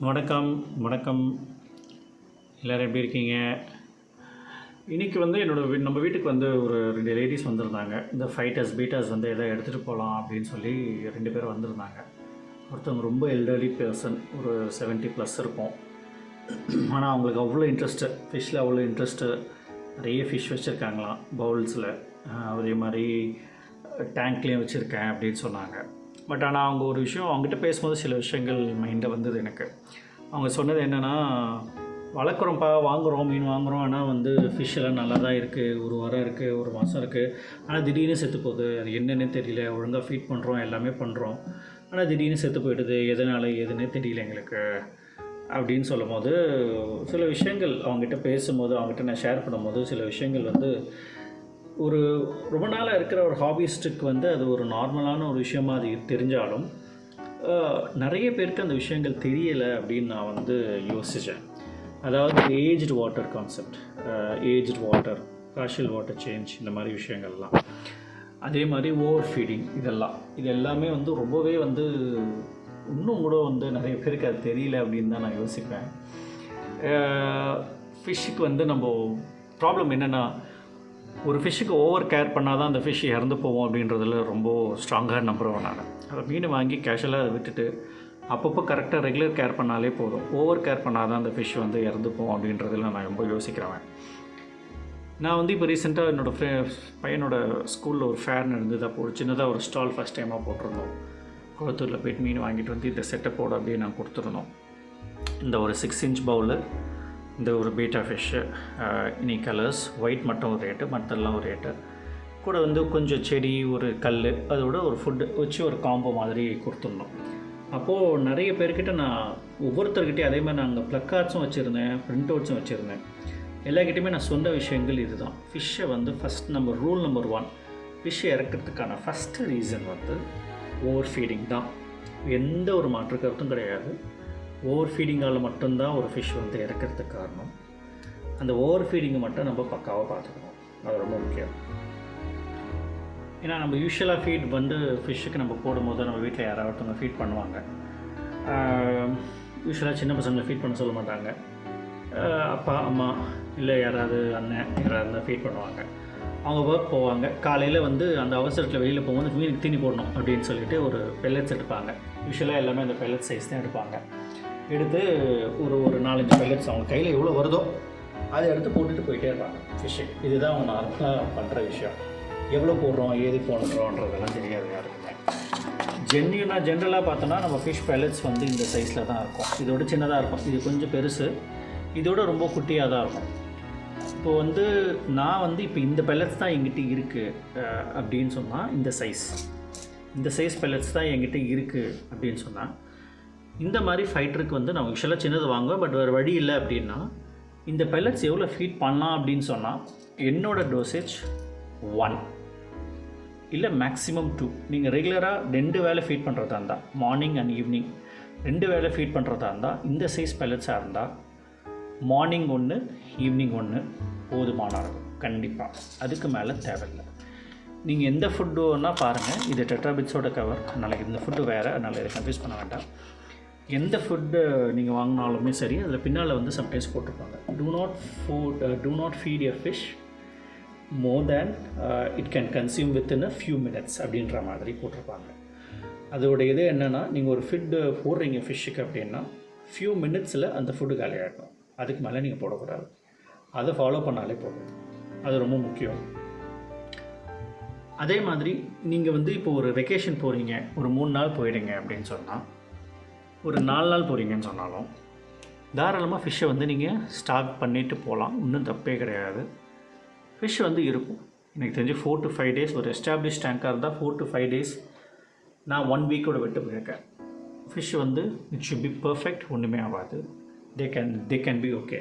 வணக்கம் வணக்கம். எல்லோரும் எப்படி இருக்கீங்க? இன்றைக்கி வந்து என்னோடய நம்ம வீட்டுக்கு வந்து ஒரு ரெண்டு லேடிஸ் வந்திருந்தாங்க. இந்த ஃபைட்டர்ஸ் பீட்டர்ஸ் வந்து எதை எடுத்துகிட்டு போகலாம் அப்படின்னு சொல்லி ரெண்டு பேர் வந்திருந்தாங்க. ஒருத்தவங்க ரொம்ப எல்டர்லி பர்சன் ஒரு 70 ப்ளஸ் இருக்கும். ஆனால் அவங்களுக்கு அவ்வளோ இன்ட்ரெஸ்ட்டு ஃபிஷ்ஷில் அவ்வளோ இன்ட்ரெஸ்ட்டு நிறைய ஃபிஷ் வச்சுருக்காங்களாம் பவுல்ஸில் அதே மாதிரி டேங்க்லேயும் வச்சுருக்கேன் அப்படின்னு சொன்னாங்க. பட் ஆனால் அவங்க ஒரு விஷயம் அவங்ககிட்ட பேசும்போது சில விஷயங்கள் மைண்டில் வந்தது எனக்கு. அவங்க சொன்னது என்னென்னா வளர்க்குறோம்ப்பா வாங்குகிறோம் மீன் வாங்குகிறோம் ஆனால் வந்து ஃபிஷ் எல்லாம் நல்லா தான் இருக்குது ஒரு வாரம் இருக்குது ஒரு மாதம் இருக்குது ஆனால் திடீர்னு செத்து போகுது. அது என்னன்னே தெரியல. ஒழுங்காக ஃபீட் பண்ணுறோம் எல்லாமே பண்ணுறோம் ஆனால் திடீர்னு செத்து போயிடுது. எதனால் எதுன்னே தெரியல எங்களுக்கு. அப்படின்னு சொல்லும்போது சில விஷயங்கள் அவங்ககிட்ட பேசும்போது அவங்ககிட்ட நான் ஷேர் பண்ணும்போது சில விஷயங்கள் வந்து ஒரு ரொம்ப நாளாக இருக்கிற ஒரு ஹாபிஸ்ட்டுக்கு வந்து அது ஒரு நார்மலான ஒரு விஷயமாக அது தெரிஞ்சாலும் நிறைய பேருக்கு அந்த விஷயங்கள் தெரியலை அப்படின்னு நான் வந்து யோசித்தேன் அதாவது aged water concept aged water காஷியல் water change இந்த மாதிரி விஷயங்கள்லாம். அதே மாதிரி ஓவர் ஃபீடிங் இதெல்லாம். இது எல்லாமே வந்து ரொம்பவே வந்து இன்னும் கூட வந்து நிறைய பேருக்கு அது தெரியல அப்படின்னு தான் நான் யோசிப்பேன். ஃபிஷ்ஷுக்கு வந்து நம்ம ப்ராப்ளம் என்னென்னா ஒரு ஃபிஷ்ஷுக்கு ஓவர் கேர் பண்ணால் தான் அந்த ஃபிஷ் இறந்து போவோம் அப்படின்றதுல ரொம்ப ஸ்ட்ராங்காக நம்புகிறோம் நான் அதை மீன் வாங்கி கேஷுவலாக அதை விட்டுட்டு அப்பப்போ கரெக்டாக ரெகுலர் கேர் பண்ணாலே போதும். ஓவர் கேர் பண்ணால் தான் அந்த ஃபிஷ் வந்து இறந்து போவோம் அப்படின்றதுல நான் ரொம்ப யோசிக்கிறவன். நான் வந்து இப்போ ரீசெண்டாக என்னோடய ஃப்ரெ பையனோட ஸ்கூலில் ஒரு ஃபேர் நடந்தது. அப்போ ஒரு சின்னதாக ஒரு ஸ்டால் ஃபஸ்ட் டைமாக போட்டிருந்தோம். குளத்தூரில் போய்ட்டு மீன் வாங்கிட்டு வந்து இந்த செட்டப்போடு அப்படியே நான் கொடுத்துருந்தோம். இந்த ஒரு சிக்ஸ் இன்ச் பவுலு இந்த ஒரு பீட்டா ஃபிஷ்ஷு இனி கலர்ஸ் ஒயிட் மட்டும் ஒரு ரேட்டு மற்றெல்லாம் ஒரு ரேட்டு கூட வந்து கொஞ்சம் செடி ஒரு கல் அதோட ஒரு ஃபுட்டு வச்சு ஒரு காம்போ மாதிரி கொடுத்துருந்தோம் அப்போது நிறைய பேர்கிட்ட நான் ஒவ்வொருத்தர்கிட்டையும் அதே மாதிரி நாங்கள் ப்ளக்கார்ட்ஸும் வச்சுருந்தேன் ப்ரிண்ட் அவுட்ஸும் வச்சுருந்தேன். எல்லாக்கிட்டையுமே நான் சொன்ன விஷயங்கள் இதுதான். ஃபிஷ்ஷை வந்து first number rule number one ஃபிஷ்ஷை இறக்கிறதுக்கான ஃபஸ்ட்டு ரீசன் வந்து ஓவர் ஃபீடிங் தான். எந்த ஒரு மாற்று கருத்தும் கிடையாது. ஓவர் ஃபீடிங்கால் மட்டும்தான் ஒரு ஃபிஷ் வந்து இறக்கிறதுக்கு காரணம். அந்த ஓவர் ஃபீடிங்கை மட்டும் நம்ம பக்காவாக பார்த்துக்கணும். அது ரொம்ப முக்கியம். ஏன்னா நம்ம யூஸ்வலாக ஃபீட் வந்து ஃபிஷ்ஷுக்கு நம்ம போடும்போது நம்ம வீட்டில் யாராவது ஒருத்தவங்க ஃபீட் பண்ணுவாங்க. யூஸ்வலாக சின்ன பசங்களை ஃபீட் பண்ண சொல்ல மாட்டாங்க. அப்பா அம்மா இல்லை யாராவது அண்ணன் யாராவது இருந்தால் ஃபீட் பண்ணுவாங்க. அவங்க ஒர்க் போவாங்க. காலையில் வந்து அந்த அவசரத்தில் வெளியில் போகும்போது மீனுக்கு தீனி போடணும் அப்படின்னு சொல்லிட்டு ஒரு பெல்லட்ஸ் எடுப்பாங்க. யூஸ்வலாக எல்லாமே அந்த பெல்லட் சைஸ் தான் எடுப்பாங்க. எடுத்து ஒரு ஒரு நாலஞ்சு பெல்லட்ஸ் அவங்க கையில் எவ்வளோ வருதோ அதை எடுத்து போட்டுட்டு போயிட்டே இருப்பாங்க. ஃபிஷ்ஷு இதுதான் அவங்க நார்மலாக பண்ணுற விஷயம். எவ்வளோ போடுறோம் ஏது போடுறோன்றதெல்லாம் தெரியாது யாருக்குமே. ஜென்யூனாக ஜென்ரலாக பார்த்தோன்னா நம்ம ஃபிஷ் pellets வந்து இந்த சைஸில் தான் இருக்கும். இதோட சின்னதாக இருக்கும். இது கொஞ்சம் பெருசு. இதோட ரொம்ப குட்டியாக தான் இருக்கும். இப்போ வந்து நான் வந்து இப்போ இந்த pellets தான் எங்கிட்ட இருக்குது அப்படின்னு சொன்னால் இந்த சைஸ் இந்த சைஸ் pellets தான் எங்கிட்ட இருக்குது அப்படின்னு சொன்னால் இந்த மாதிரி ஃபைட்டருக்கு வந்து நான் யூஸ்வலாக சின்னது வாங்குவேன் பட் வேறு வழி இல்லை அப்படின்னா இந்த பைலட்ஸ் எவ்வளோ ஃபீட் பண்ணலாம் அப்படின்னு சொன்னால் என்னோடய டோசேஜ் ஒன் இல்லை மேக்ஸிமம் டூ நீங்கள் ரெகுலராக ரெண்டு வேளை ஃபீட் பண்ணுறதா இருந்தால் மார்னிங் அண்ட் ஈவினிங் ரெண்டு வேளை ஃபீட் பண்ணுறதா இருந்தால் இந்த சைஸ் பைலட்ஸாக இருந்தால் மார்னிங் ஒன்று ஈவினிங் ஒன்று போதுமான இருக்கும் கண்டிப்பாக அதுக்கு மேலே தேவையில்லை. நீங்கள் எந்த ஃபுட்டுன்னா பாருங்கள் இது டெட்ராபிட்ஸோட கவர் அதனால் இந்த ஃபுட்டு வேறு அதனால் இதை கன்ஃபியூஸ் பண்ண வேண்டாம். எந்த ஃபுட்டு நீங்கள் வாங்கினாலுமே சரி அதில் பின்னால் வந்து சம்டைம்ஸ் போட்டிருப்பாங்க. Do not food do not feed your fish more than it can consume within a few minutes அப்படின்ற மாதிரி போட்டிருப்பாங்க. அதோடைய இது என்னென்னா நீங்கள் ஒரு ஃபுட்டு போடுறீங்க ஃபிஷ்ஷுக்கு அப்படின்னா ஃபியூ மினிட்ஸில் அந்த ஃபுட்டு காலியாகிடும் அதுக்கு மேலே நீங்கள் போடக்கூடாது. அதை ஃபாலோ பண்ணாலே போதும். அது ரொம்ப முக்கியம். அதே மாதிரி நீங்கள் வந்து இப்போ ஒரு வெக்கேஷன் போகிறீங்க ஒரு மூணு நாள் போயிடுங்க அப்படின்னு சொன்னால் ஒரு நாலு நாள் போகிறீங்கன்னு சொன்னாலும் தாராளமாக ஃபிஷ்ஷை வந்து நீங்கள் ஸ்டாக் பண்ணிவிட்டு போகலாம் ஒன்றும் தப்பே கிடையாது. ஃபிஷ் வந்து இருக்கும். எனக்கு தெரிஞ்சு ஃபோர் டு ஃபைவ் டேஸ் ஒரு எஸ்டாப்ளிஷ் டேங்காக இருந்தால் ஃபோர் டு ஃபைவ் டேஸ் நான் ஒன் வீக்கோட விட்டு போயிருக்கேன். ஃபிஷ் வந்து இட் ஷுட் பி பர்ஃபெக்ட் ஒன்றுமே ஆகாது. They can they can be okay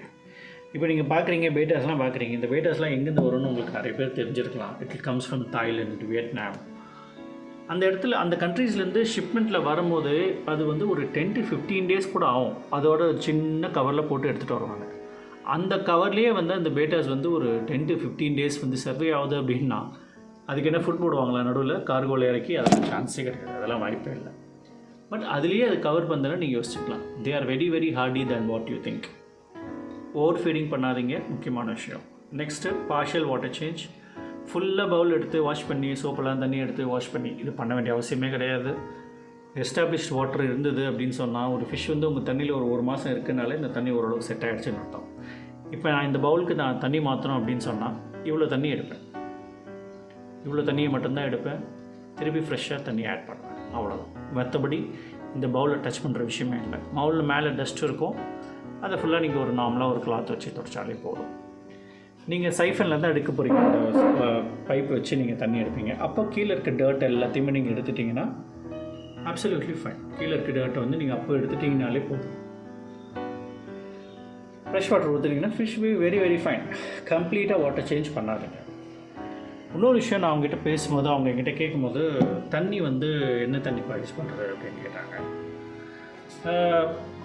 இப்போ நீங்கள் பார்க்குறீங்க பேட்டர்ஸ்லாம் பார்க்குறீங்க இந்த பேட்டர்ஸ்லாம் எங்கேருந்து வரும்னு உங்களுக்கு நிறைய பேர் தெரிஞ்சிருக்கலாம். It comes from Thailand Vietnam அந்த இடத்துல அந்த கண்ட்ரீஸ்லேருந்து ஷிப்மெண்ட்டில் வரும்போது அது வந்து ஒரு டென் டு ஃபிஃப்டீன் டேஸ் கூட ஆகும். அதோட சின்ன கவரில் போட்டு எடுத்துகிட்டு வருவாங்க. அந்த கவர்லேயே வந்து அந்த பேட்டாஸ் வந்து ஒரு டென் டு ஃபிஃப்டீன் டேஸ் வந்து சர்வே ஆகுது அப்படின்னா அதுக்கு என்ன ஃபுட் போடுவாங்களா? நடுவில் கார்கோவில் இறக்கி அதெல்லாம் சான்ஸே கிடையாது அதெல்லாம் வாய்ப்பே இல்லை. பட் அதுலேயே அது கவர் பண்ணல நீங்கள் யோசிச்சுக்கலாம். They are very very hardy than what you think over feeding பண்ணாதீங்க. முக்கியமான விஷயம். நெக்ஸ்ட்டு பார்ஷியல் வாட்டர் சேஞ்ச் ஃபுல்லாக பவுல் எடுத்து வாஷ் பண்ணி சோப்பெல்லாம் தண்ணி எடுத்து வாஷ் பண்ணி இது பண்ண வேண்டிய அவசியமே கிடையாது. எஸ்டாப்ளிஷ்ட் வாட்டர் இருந்தது அப்படின்னு சொன்னால் ஒரு ஃபிஷ் வந்து உங்கள் தண்ணியில் ஒரு ஒரு மாதம் இருக்குனாலே இந்த தண்ணி ஓரளவுக்கு செட் ஆகிடுச்சுன்னு அர்த்தம். இப்போ நான் இந்த பவுலுக்கு நான் தண்ணி மாற்றணும் அப்படின்னு சொன்னால் இவ்வளோ தண்ணி எடுப்பேன். இவ்வளோ தண்ணியை மட்டும்தான் எடுப்பேன். திருப்பி ஃப்ரெஷ்ஷாக தண்ணி ஆட் பண்ணுவேன். அவ்வளோதான் மற்றபடி இந்த பவுலில் டச் பண்ணுற விஷயமே இல்லை. பவுலில் மேலே டஸ்ட் இருக்கும். அதை ஃபுல்லாக நீங்கள் ஒரு நார்மலாக ஒரு கிளாத் வச்சு தொடச்சாலே போதும். நீங்கள் சைஃபனில் தான் எடுக்க போகிறீங்க அந்த பைப் வச்சு நீங்கள் தண்ணி எடுப்பீங்க. அப்போ கீழே இருக்க டர்ட் எல்லாத்தையுமே நீங்கள் எடுத்துட்டிங்கன்னா அப்சல்யூட்லி ஃபைன் கீழே இருக்க டேர்ட்டை வந்து நீங்கள் அப்போ எடுத்துட்டிங்கனாலே போதும். Fresh water ஊற்றுனீங்கன்னா fish be very very fine கம்ப்ளீட்டாக வாட்டர் சேஞ்ச் பண்ணாதுங்க. இன்னொரு விஷயம் நான் அவங்ககிட்ட பேசும்போது அவங்க என்கிட்ட கேட்கும்போது தண்ணி வந்து என்ன தண்ணி யூஸ் பண்ணுறது அப்படின்னு கேட்டாங்க.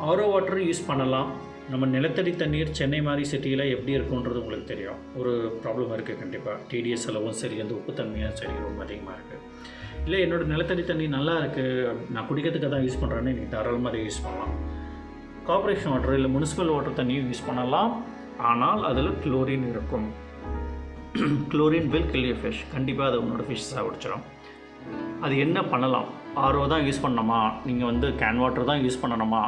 ஆரோ வாட்டரும் யூஸ் பண்ணலாம். நம்ம நிலத்தடி தண்ணீர் சென்னை மாதிரி சிட்டியில் எப்படி இருக்குன்றது உங்களுக்கு தெரியும். ஒரு ப்ராப்ளம் இருக்குது கண்டிப்பாக டிடிஎஸ் செலவும் சரி அந்த உப்புத்தன்மையும் சரி ரொம்ப அதிகமாக இருக்குது இல்லை என்னோடய நிலத்தடி தண்ணி நல்லா இருக்குது நான் குடிக்கிறதுக்கு தான் யூஸ் பண்ணுறேன்னு நீங்கள் தாராளமாக அதை யூஸ் பண்ணலாம். கார்பரேஷன் வாட்டர் இல்லை முனிசிபல் வாட்டர் தண்ணியும் யூஸ் பண்ணலாம். ஆனால் அதில் குளோரின் இருக்கும். குளோரின் வில் கில்லிய ஃபிஷ் கண்டிப்பாக அது உன்னோட ஃபிஷ் சாப்பிடுச்சிடும் அது என்ன பண்ணலாம்? ஆர்ஓ தான் யூஸ் பண்ணணுமா? நீங்கள் வந்து கேன் வாட்டர் தான் யூஸ் பண்ணணுமா?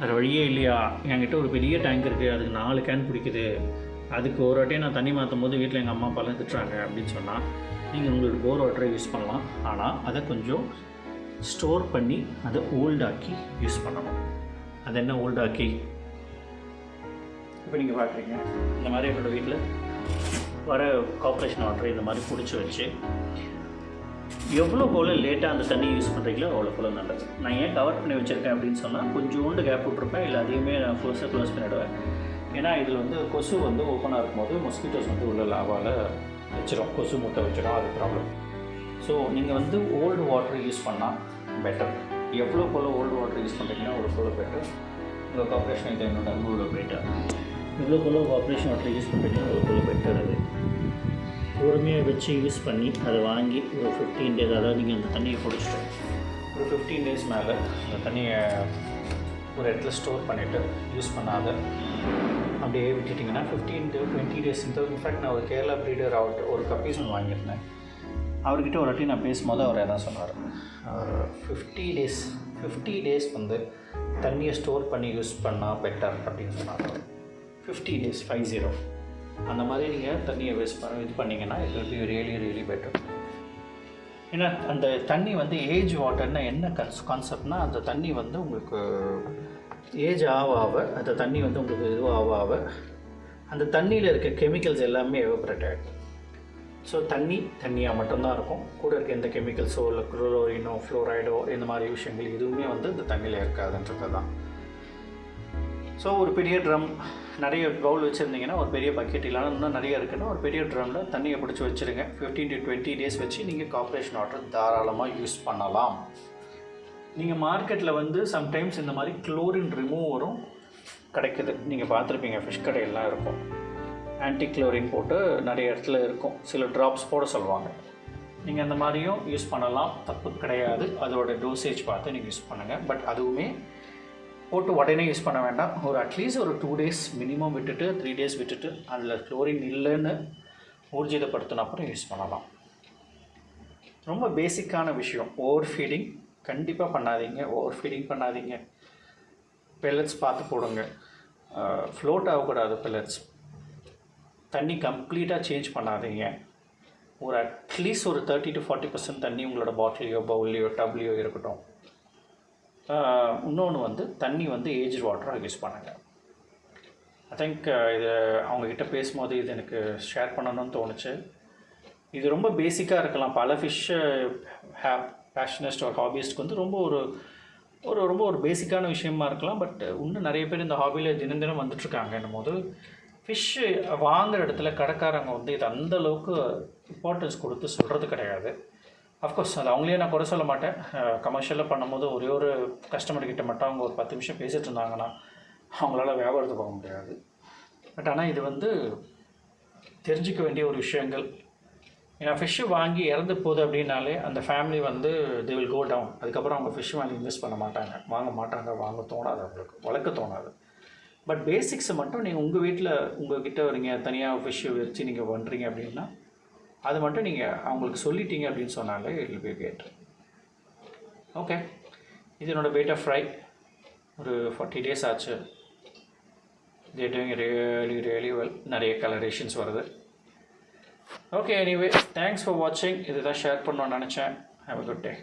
வேறு வழியே இல்லையா? என்கிட்ட ஒரு பெரிய டேங்க் இருக்குது அதுக்கு நாலு கேன் பிடிக்குது. அதுக்கு ஒரு வாட்டியே நான் தண்ணி மாற்றும் போது வீட்டில் எங்கள் அம்மா அப்பாலாம் திட்டுறாங்க அப்படின்னு சொன்னால் நீங்கள் உங்களுக்கு போர் வாட்டரை யூஸ் பண்ணலாம். ஆனால் அதை கொஞ்சம் ஸ்டோர் பண்ணி அதை ஓல்டாக்கி யூஸ் பண்ணணும். அது என்ன ஓல்டாக்கி இப்போ நீங்கள் பார்க்குறீங்க இந்த மாதிரி என்னோடய வீட்டில் வர கார்பரேஷன் வாட்டர் இந்த மாதிரி பிடிச்சி வச்சு எவ்வளோ போல் லேட்டாக அந்த தண்ணியை யூஸ் பண்ணுறீங்களோ அவ்வளோ போல் நல்லது. நான் ஏன் கவர் பண்ணி வச்சுருக்கேன் அப்படின்னு சொன்னால் கொஞ்சோண்டு கேப் விட்ருப்பேன் இல்லை அதையுமே நான் க்ளோஸாக க்ளோஸ் பண்ணிவிடுவேன் ஏன்னா இதில் வந்து கொசு வந்து ஓப்பனாக இருக்கும்போது மொஸ்கிட்டோஸ் வந்து உள்ள லாவால் வச்சிடும் கொசு முட்டை வச்சிடும் அது ப்ராப்ளம் ஸோ நீங்கள் வந்து ஓல்டு வாட்டர் யூஸ் பண்ணால் பெட்டர் எவ்வளோ போல் ஓல்டு வாட்டர் யூஸ் பண்ணுறீங்கன்னா அவ்வளோ போல் பெட்டர் உங்கள் கார்பரேஷன் இது என்னோட அனுபவம் பெட்டர் எவ்வளோ போல் கார்பரேஷன் வாட்டர் யூஸ் பண்ணுறீங்கன்னா அவ்வளோ போல் பெட்டர் அது. பொறுமையாக வச்சு யூஸ் பண்ணி அதை வாங்கி ஒரு ஃபிஃப்டீன் டேஸ் அதாவது நீங்கள் அந்த தண்ணியை குடிச்சிட்டு ஒரு ஃபிஃப்டீன் டேஸ் மேலே அந்த தண்ணியை ஒரு இடத்துல ஸ்டோர் பண்ணிவிட்டு யூஸ் பண்ணாத அப்படியே விட்டுட்டிங்கன்னா ஃபிஃப்டீன் டு டுவெண்ட்டி டேஸ் இந்த இன்ஃபேக்ட் நான் ஒரு கேரளா ப்ரீடர் அவர்கிட்ட ஒரு கப்பீஸ் ஒன்று வாங்கியிருந்தேன். அவர்கிட்ட ஒரு வாட்டி நான் பேசும்போது அவர் எதாவது சொன்னார். ஃபிஃப்டி டேஸ் ஃபிஃப்டி டேஸ் வந்து தண்ணியை ஸ்டோர் பண்ணி யூஸ் பண்ணால் பெட்டர் அப்படின்னு சொன்னார். ஃபிஃப்டி டேஸ் ஃபைவ் ஜீரோ அந்த மாதிரி நீங்கள் தண்ணியை வேஸ்ட் பண்ண இது பண்ணிங்கன்னா it will be really really better ஏன்னா அந்த தண்ணி வந்து ஏஜ் வாட்டர்னா என்ன கன்ஸ் கான்செப்ட்னா அந்த தண்ணி வந்து உங்களுக்கு ஏஜ் ஆக ஆக அந்த தண்ணி வந்து உங்களுக்கு இதுவாக ஆக அந்த தண்ணியில் இருக்க கெமிக்கல்ஸ் எல்லாமே எவப்ரேட் ஆகிடும் ஸோ தண்ணி தண்ணியாக மட்டும்தான் இருக்கும். கூட இருக்க எந்த கெமிக்கல்ஸோ இல்லை குளோரினோ ஃப்ளோரைடோ இந்த மாதிரி விஷயங்கள் எதுவுமே வந்து இந்த தண்ணியில் இருக்காதுன்றது தான் ஸோ ஒரு பெரிய ட்ரம் நிறைய பவுல் வச்சுருந்தீங்கன்னா ஒரு பெரிய பக்கெட் இல்லைனா இன்னும் நிறைய இருக்குன்னா ஒரு பெரிய ட்ரம்மில் தண்ணியை பிடிச்சி வச்சுருங்க. ஃபிஃப்டீன் டு டுவெண்ட்டி டேஸ் வச்சு நீங்கள் கார்பரேஷன் வாட்டர் தாராளமாக யூஸ் பண்ணலாம். நீங்கள் மார்க்கெட்டில் வந்து சம்டைம்ஸ் இந்த மாதிரி குளோரின் ரிமூவரும் கிடைக்குது. நீங்கள் பார்த்துருப்பீங்க ஃபிஷ் கடையெல்லாம் இருக்கும். ஆன்டி குளோரின் போட்டு நிறைய இடத்துல இருக்கும். சில ட்ராப்ஸ் போட சொல்லுவாங்க. நீங்கள் அந்த மாதிரியும் யூஸ் பண்ணலாம். தப்பு கிடையாது. அதோட டோசேஜ் பார்த்து நீங்கள் யூஸ் பண்ணுங்கள் பட் அதுவுமே போட்டு உடனே யூஸ் பண்ண வேண்டாம். ஒரு அட்லீஸ்ட் ஒரு டூ டேஸ் மினிமம் விட்டுட்டு த்ரீ டேஸ் விட்டுட்டு அதில் குளோரின் இல்லைன்னு ஊர்ஜிதப்படுத்தின அப்புறம் யூஸ் பண்ணலாம். ரொம்ப பேசிக்கான விஷயம். ஓவர் ஃபீடிங் கண்டிப்பாக பண்ணாதீங்க. ஓவர் ஃபீடிங் பண்ணாதீங்க. பெல்லட்ஸ் பார்த்து போடுங்க. ஃப்ளோட் ஆகக்கூடாது பெல்லட்ஸ் தண்ணி கம்ப்ளீட்டாக சேஞ்ச் பண்ணாதீங்க. ஒரு அட்லீஸ்ட் ஒரு தேர்ட்டி டு ஃபார்ட்டி பர்சன்ட் தண்ணி உங்களோட பாட்டிலையோ பவுல்லையோ டப்லையோ இருக்கட்டும். இன்னொன்று வந்து தண்ணி வந்து ஏஜ் வாட்டராக யூஸ் பண்ணுங்கள் ஐ திங்க் இது அவங்கக்கிட்ட பேசும்போது இது எனக்கு ஷேர் பண்ணணும்னு தோணுச்சு. இது ரொம்ப பேசிக்காக இருக்கலாம். பல ஃபிஷ்ஷு ஹே பேஷனிஸ்ட் ஒரு ஹாபிஸ்ட்க்கு வந்து ரொம்ப ஒரு ஒரு ரொம்ப ஒரு பேசிக்கான விஷயமா இருக்கலாம். பட் இன்னும் நிறைய பேர் இந்த ஹாபியில் தினம் தினம் வந்துட்டுருக்காங்கன்னும் போது ஃபிஷ்ஷு வாங்குகிற இடத்துல கடைக்காரங்க வந்து இது அந்த அளவுக்கு இம்பார்ட்டன்ஸ் கொடுத்து சொல்கிறது கிடையாது. அஃப்கோர்ஸ் அது அவங்களே நான் குறை சொல்ல மாட்டேன். கமர்ஷியலாக பண்ணும்போது ஒரே ஒரு கஸ்டமர் கிட்ட மட்டும் அவங்க ஒரு பத்து நிமிஷம் பேசிகிட்டு இருந்தாங்கன்னா அவங்களால வியாபாரத்தை போக முடியாது. பட் ஆனால் இது வந்து தெரிஞ்சிக்க வேண்டிய ஒரு விஷயங்கள். ஏன்னா ஃபிஷ்ஷு வாங்கி இறந்து போகுது அப்படின்னாலே அந்த ஃபேமிலி வந்து தே வில் கோ டவுன் அதுக்கப்புறம் அவங்க ஃபிஷ் வாங்கி இன்வெஸ்ட் பண்ண மாட்டாங்க. வாங்க மாட்டாங்க வாங்க தோணாது அவங்களுக்கு. வளர்க்க தோணாது. பட் பேசிக்ஸை மட்டும் நீங்கள் உங்கள் வீட்டில் உங்கள் கிட்டே வரீங்க தனியாக ஃபிஷ்ஷு வச்சு நீங்கள் பண்ணுறீங்க அப்படின்னா அது மட்டும் நீங்கள் அவங்களுக்கு சொல்லிட்டீங்க அப்படின்னு சொன்னாலே இட் பி கேட் ஓகே இது என்னோடய பேட்டா ஃப்ரை ஒரு ஃபார்ட்டி டேஸ் ஆச்சு. They doing really really well நிறைய கலரேஷன்ஸ் வருது. ஓகே எனிவே தேங்க்ஸ் ஃபார் வாட்சிங் இதுதான் ஷேர் பண்ணணும்னு நினச்சேன். Have a good day